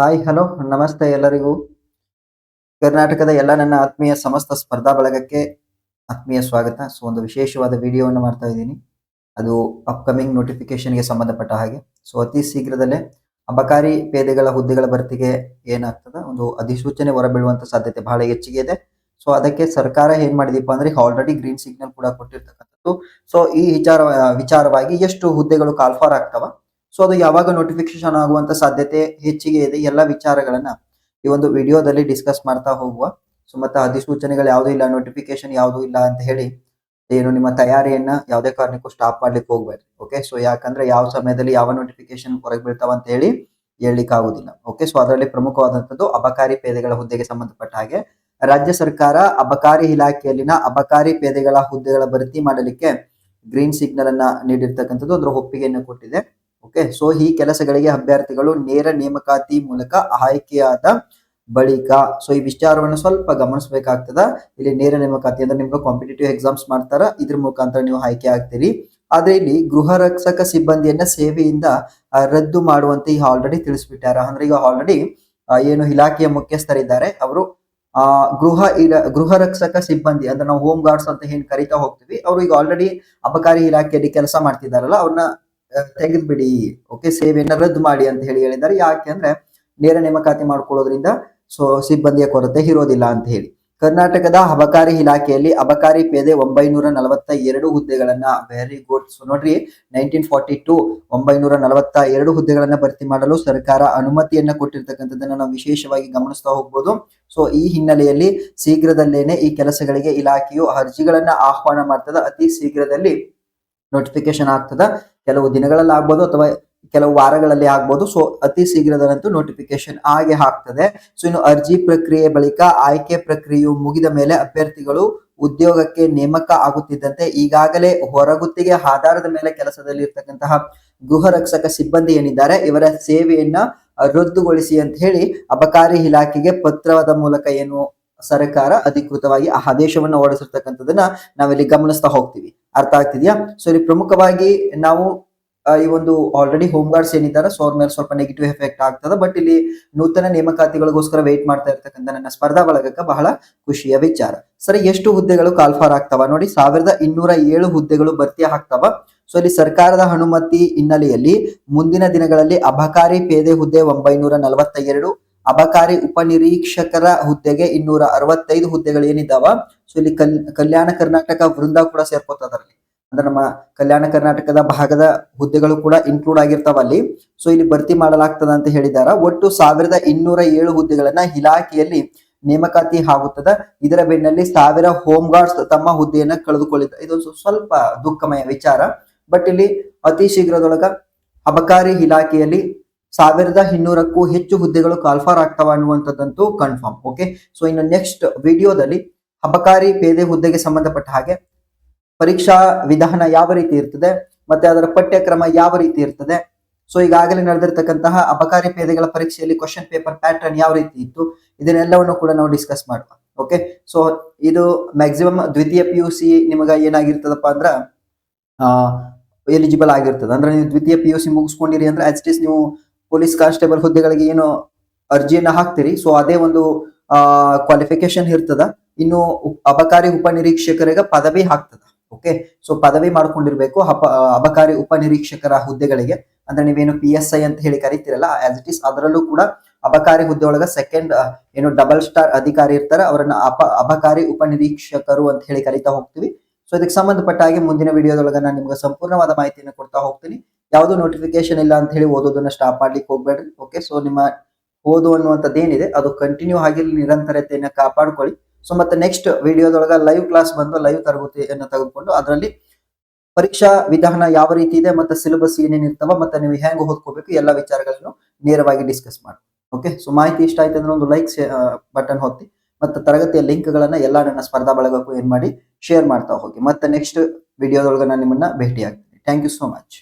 Hi, hello, ನಮಸ್ತೆ ಎಲ್ಲರಿಗೂ. ಕರ್ನಾಟಕದ ಎಲ್ಲ ನನ್ನ ಆತ್ಮೀಯ ಸಮಸ್ತ ಸ್ಪರ್ಧಾ ಬಳಗಕ್ಕೆ ಆತ್ಮೀಯ ಸ್ವಾಗತ. ಸೊ, ಒಂದು ವಿಶೇಷವಾದ ವಿಡಿಯೋವನ್ನು ಮಾಡ್ತಾ ಇದ್ದೀನಿ. ಅದು ಅಪ್ಕಮಿಂಗ್ ನೋಟಿಫಿಕೇಶನ್ಗೆ ಸಂಬಂಧಪಟ್ಟ ಹಾಗೆ. ಸೊ, ಅತಿ ಶೀಘ್ರದಲ್ಲೇ ಅಬಕಾರಿ ಪೇದೆಗಳ ಹುದ್ದೆಗಳ ಭರ್ತಿಗೆ ಏನಾಗ್ತದೆ? ಒಂದು ಅಧಿಸೂಚನೆ ಹೊರಬೀಳುವಂಥ ಸಾಧ್ಯತೆ ಬಹಳ ಹೆಚ್ಚಿಗೆ ಇದೆ. ಸೊ, ಅದಕ್ಕೆ ಸರ್ಕಾರ ಏನ್ ಮಾಡಿದೀಪ ಅಂದ್ರೆ ಆಲ್ರೆಡಿ ಗ್ರೀನ್ ಸಿಗ್ನಲ್ ಕೂಡ ಕೊಟ್ಟಿರ್ತಕ್ಕಂಥದ್ದು. ಸೊ, ಈ ವಿಚಾರ, ವಿಚಾರವಾಗಿ ಎಷ್ಟು ಹುದ್ದೆಗಳು ಕಾಲ್ಫಾರ್ ಆಗ್ತವ? ಸೊ ಅದು ಯಾವಾಗ ನೋಟಿಫಿಕೇಶನ್ ಆಗುವಂತ ಸಾಧ್ಯತೆ ಹೆಚ್ಚಿಗೆ ಇದೆ, ಎಲ್ಲ ವಿಚಾರಗಳನ್ನ ಈ ಒಂದು ವಿಡಿಯೋದಲ್ಲಿ ಡಿಸ್ಕಸ್ ಮಾಡ್ತಾ ಹೋಗುವ. ಸೊ ಮತ್ತೆ ಅಧಿಸೂಚನೆಗಳು ಯಾವುದೂ ಇಲ್ಲ ನೋಟಿಫಿಕೇಶನ್ ಯಾವುದೂ ಇಲ್ಲ ಅಂತ ಹೇಳಿ ಏನು ನಿಮ್ಮ ತಯಾರಿಯನ್ನ ಯಾವುದೇ ಕಾರಣಕ್ಕೂ ಸ್ಟಾಪ್ ಮಾಡ್ಲಿಕ್ಕೆ ಹೋಗ್ಬೇಡಿ ಓಕೆ ಸೊ ಯಾಕಂದ್ರೆ ಯಾವ ಸಮಯದಲ್ಲಿ ಯಾವ ನೋಟಿಫಿಕೇಶನ್ ಹೊರಗೆ ಬೀಳ್ತಾವ ಅಂತ ಹೇಳಿ ಆಗುದಿಲ್ಲ ಓಕೆ ಸೊ ಅದರಲ್ಲಿ ಪ್ರಮುಖವಾದಂತದ್ದು ಅಬಕಾರಿ ಪೇದೆಗಳ ಹುದ್ದೆಗೆ ಸಂಬಂಧಪಟ್ಟ ಹಾಗೆ ರಾಜ್ಯ ಸರ್ಕಾರ ಅಬಕಾರಿ ಇಲಾಖೆಯಲ್ಲಿನ ಅಬಕಾರಿ ಪೇದೆಗಳ ಹುದ್ದೆಗಳ ಭರ್ತಿ ಮಾಡಲಿಕ್ಕೆ ಗ್ರೀನ್ ಸಿಗ್ನಲ್ ಅನ್ನ ನೀಡಿರ್ತಕ್ಕಂಥದ್ದು ಅದರ ಒಪ್ಪಿಗೆಯನ್ನು ಕೊಟ್ಟಿದೆ. ಓಕೆ ಸೊ ಈ ಕೆಲಸಗಳಿಗೆ ಅಭ್ಯರ್ಥಿಗಳು ನೇರ ನೇಮಕಾತಿ ಮೂಲಕ ಆಯ್ಕೆಯಾದ ಬಳಿಕ ಸೊ ಈ ವಿಚಾರವನ್ನು ಸ್ವಲ್ಪ ಗಮನಿಸಬೇಕಾಗ್ತದ. ಇಲ್ಲಿ ನೇರ ನೇಮಕಾತಿ ಅಂದ್ರೆ ನಿಮ್ಗೆ ಕಾಂಪಿಟೇಟಿವ್ ಎಕ್ಸಾಮ್ಸ್ ಮಾಡ್ತಾರ, ಇದ್ರ ಮುಖಾಂತರ ನೀವು ಆಯ್ಕೆ ಆಗ್ತೀರಿ. ಆದ್ರೆ ಇಲ್ಲಿ ಗೃಹ ರಕ್ಷಕ ಸಿಬ್ಬಂದಿಯನ್ನ ಸೇವೆಯಿಂದ ರದ್ದು ಮಾಡುವಂತೆ ಈಗ ಆಲ್ರೆಡಿ ತಿಳಿಸ್ಬಿಟ್ಟಾರ. ಅಂದ್ರೆ ಈಗ ಆಲ್ರೆಡಿ ಏನು ಇಲಾಖೆಯ ಮುಖ್ಯಸ್ಥರಿದ್ದಾರೆ, ಅವರು, ಆ, ಗೃಹ ಇಲ, ಗೃಹ ರಕ್ಷಕ ಸಿಬ್ಬಂದಿ, ಅಂದ್ರೆ ನಾವು ಹೋಮ್ ಗಾರ್ಡ್ಸ್ ಅಂತ ಏನ್ ಕರಿತಾ ಹೋಗ್ತೀವಿ. ಅವರು ಈಗ ಆಲ್ರೆಡಿ ಅಬಕಾರಿ ಇಲಾಖೆಯಲ್ಲಿ ಕೆಲಸ ಮಾಡ್ತಿದ್ದಾರಲ್ಲ, ಅವ್ರನ್ನ ತೆಗೆದ್ಬಿಡಿ. ಓಕೆ ಸೇವೆಯನ್ನ ರದ್ದು ಮಾಡಿ ಅಂತ ಹೇಳಿ ಹೇಳಿದ್ದಾರೆ. ಯಾಕೆ ಅಂದ್ರೆ ನೇರ ನೇಮಕಾತಿ ಮಾಡ್ಕೊಳ್ಳೋದ್ರಿಂದ ಸೊ ಸಿಬ್ಬಂದಿಯ ಕೊರತೆ ಇರೋದಿಲ್ಲ ಅಂತ ಹೇಳಿ. ಕರ್ನಾಟಕದ ಅಬಕಾರಿ ಇಲಾಖೆಯಲ್ಲಿ ಅಬಕಾರಿ ಪೇದೆ ಒಂಬೈನೂರ ನಲವತ್ತ ಎರಡು ಹುದ್ದೆಗಳನ್ನ ವೆರಿ ಗುಡ್ ಸೊ ನೋಡ್ರಿ ನೈನ್ಟೀನ್ ಫಾರ್ಟಿ ಟು ಒಂಬೈನೂರ ನಲವತ್ತ ಎರಡು ಹುದ್ದೆಗಳನ್ನ ಭರ್ತಿ ಮಾಡಲು ಸರ್ಕಾರ ಅನುಮತಿಯನ್ನ ಕೊಟ್ಟಿರ್ತಕ್ಕಂಥದ್ದನ್ನ ನಾವು ವಿಶೇಷವಾಗಿ ಗಮನಿಸ್ತಾ ಹೋಗ್ಬೋದು. ಸೊ ಈ ಹಿನ್ನೆಲೆಯಲ್ಲಿ ಶೀಘ್ರದಲ್ಲೇನೆ ಈ ಕೆಲಸಗಳಿಗೆ ಇಲಾಖೆಯು ಅರ್ಜಿಗಳನ್ನ ಆಹ್ವಾನ ಮಾಡ್ತದ. ಅತಿ ಶೀಘ್ರದಲ್ಲಿ ನೋಟಿಫಿಕೇಶನ್ ಆಗ್ತದ? ಕೆಲವು ದಿನಗಳಲ್ಲಿ ಆಗ್ಬೋದು ಅಥವಾ ಕೆಲವು ವಾರಗಳಲ್ಲಿ ಆಗ್ಬೋದು. ಸೊ ಅತಿ ಶೀಘ್ರದಲ್ಲಂತೂ ನೋಟಿಫಿಕೇಶನ್ ಆಗಿ ಆಗ್ತದೆ. ಸೊ ಇನ್ನು ಅರ್ಜಿ ಪ್ರಕ್ರಿಯೆ ಬಳಿಕ ಆಯ್ಕೆ ಪ್ರಕ್ರಿಯೆಯು ಮುಗಿದ ಮೇಲೆ ಅಭ್ಯರ್ಥಿಗಳು ಉದ್ಯೋಗಕ್ಕೆ ನೇಮಕ ಆಗುತ್ತಿದ್ದಂತೆ ಈಗಾಗಲೇ ಹೊರಗುತ್ತಿಗೆ ಆಧಾರದ ಮೇಲೆ ಕೆಲಸದಲ್ಲಿ ಇರ್ತಕ್ಕಂತಹ ಗೃಹ ರಕ್ಷಕ ಸಿಬ್ಬಂದಿ ಏನಿದ್ದಾರೆ, ಇವರ ಸೇವೆಯನ್ನ ರದ್ದುಗೊಳಿಸಿ ಅಂತ ಹೇಳಿ ಅಬಕಾರಿ ಇಲಾಖೆಗೆ ಪತ್ರದ ಮೂಲಕ ಏನು ಸರ್ಕಾರ ಅಧಿಕೃತವಾಗಿ ಆ ಆದೇಶವನ್ನು ಹೊರಡಿಸಿರ್ತಕ್ಕಂಥದ್ದನ್ನ ನಾವಿಲ್ಲಿ ಗಮನಿಸ್ತಾ ಹೋಗ್ತೀವಿ. ಅರ್ಥ ಆಗ್ತಿದ್ಯಾ? ಸೊ ಇಲ್ಲಿ ಪ್ರಮುಖವಾಗಿ ನಾವು ಈ ಒಂದು ಆಲ್ರೆಡಿ ಹೋಮ್ ಗಾರ್ಡ್ಸ್ ಏನಿದ್ದಾರೆ ಸೊ ಅವ್ರ ಮೇಲೆ ಸ್ವಲ್ಪ ನೆಗೆಟಿವ್ ಎಫೆಕ್ಟ್ ಆಗ್ತದೆ. ಬಟ್ ಇಲ್ಲಿ ನೂತನ ನೇಮಕಾತಿಗಳಿಗೋಸ್ಕರ ವೇಟ್ ಮಾಡ್ತಾ ಇರ್ತಕ್ಕಂಥ ನನ್ನ ಸ್ಪರ್ಧಾ ಬಳಗಕ್ಕೆ ಬಹಳ ಖುಷಿಯ ವಿಚಾರ. ಸರಿ, ಎಷ್ಟು ಹುದ್ದೆಗಳು ಕಾಲ್ಫಾರ್ ಆಗ್ತಾವ ನೋಡಿ, ಸಾವಿರದ ಇನ್ನೂರ ಏಳು ಹುದ್ದೆಗಳು ಭರ್ತಿ ಆಗ್ತಾವ. ಸೊ ಇಲ್ಲಿ ಸರ್ಕಾರದ ಅನುಮತಿ ಹಿನ್ನೆಲೆಯಲ್ಲಿ ಮುಂದಿನ ದಿನಗಳಲ್ಲಿ ಅಬಕಾರಿ ಪೇದೆ ಹುದ್ದೆ ಒಂಬೈನೂರ ನಲವತ್ತ ಎರಡು ಅಬಕಾರಿ ಉಪನಿರೀಕ್ಷಕರ ಹುದ್ದೆಗೆ ಇನ್ನೂರ ಅರವತ್ತೈದು ಹುದ್ದೆಗಳು ಏನಿದಾವ ಸೊ ಇಲ್ಲಿ ಕಲ್, ಕಲ್ಯಾಣ ಕರ್ನಾಟಕ ವೃಂದ ಕೂಡ ಸೇರ್ಕೋತದ್ರಲ್ಲಿ ಅಂದ್ರೆ ನಮ್ಮ ಕಲ್ಯಾಣ ಕರ್ನಾಟಕದ ಭಾಗದ ಹುದ್ದೆಗಳು ಕೂಡ ಇನ್ಕ್ಲೂಡ್ ಆಗಿರ್ತಾವ ಅಲ್ಲಿ. ಸೊ ಇಲ್ಲಿ ಭರ್ತಿ ಮಾಡಲಾಗ್ತದ ಅಂತ ಹೇಳಿದಾರ. ಒಟ್ಟು ಸಾವಿರದ ಇನ್ನೂರ ಏಳು ಹುದ್ದೆಗಳನ್ನ ಇಲಾಖೆಯಲ್ಲಿ ನೇಮಕಾತಿ ಆಗುತ್ತದೆ. ಇದರ ಬೆನ್ನಲ್ಲಿ ಸಾವಿರ ಹೋಮ್ ಗಾರ್ಡ್ಸ್ ತಮ್ಮ ಹುದ್ದೆಯನ್ನ ಕಳೆದುಕೊಳ್ಳಿದ್ದಾರೆ ಇದೊಂದು ಸ್ವಲ್ಪ ದುಃಖಮಯ ವಿಚಾರ. ಬಟ್ ಇಲ್ಲಿ ಅತಿ ಶೀಘ್ರದೊಳಗ ಅಬಕಾರಿ ಇಲಾಖೆಯಲ್ಲಿ ಸಾವಿರದ ಇನ್ನೂರಕ್ಕೂ ಹೆಚ್ಚು ಹುದ್ದೆಗಳು ಕಾಲ್ಫಾರ್ ಆಗ್ತಾವ ಅನ್ನುವಂಥದ್ದಂತೂ ಕನ್ಫರ್ಮ್ ಓಕೆ ಸೊ ಇನ್ನು ನೆಕ್ಸ್ಟ್ ವಿಡಿಯೋದಲ್ಲಿ ಅಬಕಾರಿ ಪೇದೆ ಹುದ್ದೆಗೆ ಸಂಬಂಧಪಟ್ಟ ಹಾಗೆ ಪರೀಕ್ಷಾ ವಿಧಾನ ಯಾವ ರೀತಿ ಇರ್ತದೆ ಮತ್ತೆ ಅದರ ಪಠ್ಯಕ್ರಮ ಯಾವ ರೀತಿ ಇರ್ತದೆ? ಸೊ ಈಗಾಗಲೇ ನಡೆದಿರ್ತಕ್ಕಂತಹ ಅಬಕಾರಿ ಪೇದೆಗಳ ಪರೀಕ್ಷೆಯಲ್ಲಿ ಕ್ವಶನ್ ಪೇಪರ್ ಪ್ಯಾಟರ್ನ್ ಯಾವ ರೀತಿ ಇತ್ತು? ಇದನ್ನೆಲ್ಲವನ್ನು ಕೂಡ ನಾವು ಡಿಸ್ಕಸ್ ಮಾಡುವ ಓಕೆ ಸೊ ಇದು ಮ್ಯಾಕ್ಸಿಮಮ್ ದ್ವಿತೀಯ ಪಿ ಯು ಸಿ ನಿಮಗ ಏನಾಗಿರ್ತದಪ್ಪ ಅಂದ್ರ ಎಲಿಜಿಬಲ್ ಆಗಿರ್ತದೆ. ಅಂದ್ರೆ ನೀವು ದ್ವಿತೀಯ ಪಿ ಯು ಸಿ ಮುಗಿಸ್ಕೊಂಡಿರಿ ಅಂದ್ರೆ ಇಟ್ ಇಸ್ ನೀವು ಪೊಲೀಸ್ ಕಾನ್ಸ್ಟೇಬಲ್ ಹುದ್ದೆಗಳಿಗೆ ಏನು ಅರ್ಜಿಯನ್ನ ಹಾಕ್ತೀರಿ. ಸೊ ಅದೇ ಒಂದು ಕ್ವಾಲಿಫಿಕೇಶನ್ ಇರ್ತದ. ಇನ್ನು ಅಬಕಾರಿ ಉಪನಿರೀಕ್ಷಕರಿಗೆ ಪದವಿ ಹಾಕ್ತದ. ಓಕೆ ಸೊ ಪದವಿ ಮಾಡ್ಕೊಂಡಿರ್ಬೇಕು ಅಪ, ಅಬಕಾರಿ ಉಪನಿರೀಕ್ಷಕರ ಹುದ್ದೆಗಳಿಗೆ. ಅಂದ್ರೆ ನೀವೇನು ಪಿ ಎಸ್ ಐ ಅಂತ ಹೇಳಿ ಕರಿತೀರಲ್ಲ ಆಸ್ ಇಟ್ ಇಸ್ ಅದರಲ್ಲೂ ಕೂಡ ಅಬಕಾರಿ ಹುದ್ದೆ ಒಳಗ ಸೆಕೆಂಡ್ ಏನು ಡಬಲ್ ಸ್ಟಾರ್ ಅಧಿಕಾರಿ ಇರ್ತಾರೆ. ಅವರನ್ನ ಅಪ, ಅಬಕಾರಿ ಉಪನಿರೀಕ್ಷಕರು ಅಂತ ಹೇಳಿ ಕರಿತಾ ಹೋಗ್ತೀವಿ. ಸೊ ಇದಕ್ಕೆ ಸಂಬಂಧಪಟ್ಟ ಹಾಗೆ ಮುಂದಿನ ವಿಡಿಯೋದೊಳಗ ನಾನು ನಿಮ್ಗೆ ಸಂಪೂರ್ಣವಾದ ಮಾಹಿತಿಯನ್ನು ಕೊಡ್ತಾ ಹೋಗ್ತೀನಿ. ಯಾವುದು ನೋಟಿಫಿಕೇಶನ್ ಇಲ್ಲ ಅಂತ ಹೇಳಿ ಓದೋದನ್ನ ಸ್ಟಾಪ್ ಮಾಡ್ಲಿಕ್ಕೆ ಹೋಗ್ಬೇಡ್ರಿ. ಓಕೆ ಸೊ ನಿಮ್ಮ ಓದು ಅನ್ನುವಂಥದ್ದು ಏನಿದೆ ಅದು ಕಂಟಿನ್ಯೂ ಆಗಿರಲಿ, ನಿರಂತರತೆಯನ್ನ ಕಾಪಾಡ್ಕೊಳ್ಳಿ. ಸೊ ಮತ್ತೆ ನೆಕ್ಸ್ಟ್ ವಿಡಿಯೋದೊಳಗ ಲೈವ್ ಕ್ಲಾಸ್ ಬಂದು ಲೈವ್ ತರಗತಿಯನ್ನು ತೆಗೆದುಕೊಂಡು ಅದರಲ್ಲಿ ಪರೀಕ್ಷಾ ವಿಧಾನ ಯಾವ ರೀತಿ ಇದೆ, ಮತ್ತೆ ಸಿಲೆಬಸ್ ಏನೇನಿರ್ತಾವ ಮತ್ತೆ ನೀವು ಹೆಂಗ್ ಓದ್ಕೋಬೇಕು, ಎಲ್ಲ ವಿಚಾರಗಳನ್ನು ನೇರವಾಗಿ ಡಿಸ್ಕಸ್ ಮಾಡಿ. ಓಕೆ ಸೊ ಮಾಹಿತಿ ಇಷ್ಟ ಆಯ್ತು ಅಂದ್ರೆ ಒಂದು ಲೈಕ್ ಬಟನ್ ಹೊತ್ತಿ ಮತ್ತೆ ತರಗತಿಯ ಲಿಂಕ್ ಗಳನ್ನ ಎಲ್ಲ ನನ್ನ ಸ್ಪರ್ಧಾ ಬಳಗಕ್ಕೂ ಏನ್ ಮಾಡಿ ಶೇರ್ ಮಾಡ್ತಾ ಹೋಗಿ. ಮತ್ತೆ ನೆಕ್ಸ್ಟ್ ವಿಡಿಯೋದೊಳಗೆ ನಾನು ನಿಮ್ಮನ್ನ ಭೇಟಿ ಆಗ್ತೀನಿ ಥ್ಯಾಂಕ್ ಯು ಸೋ ಮಚ್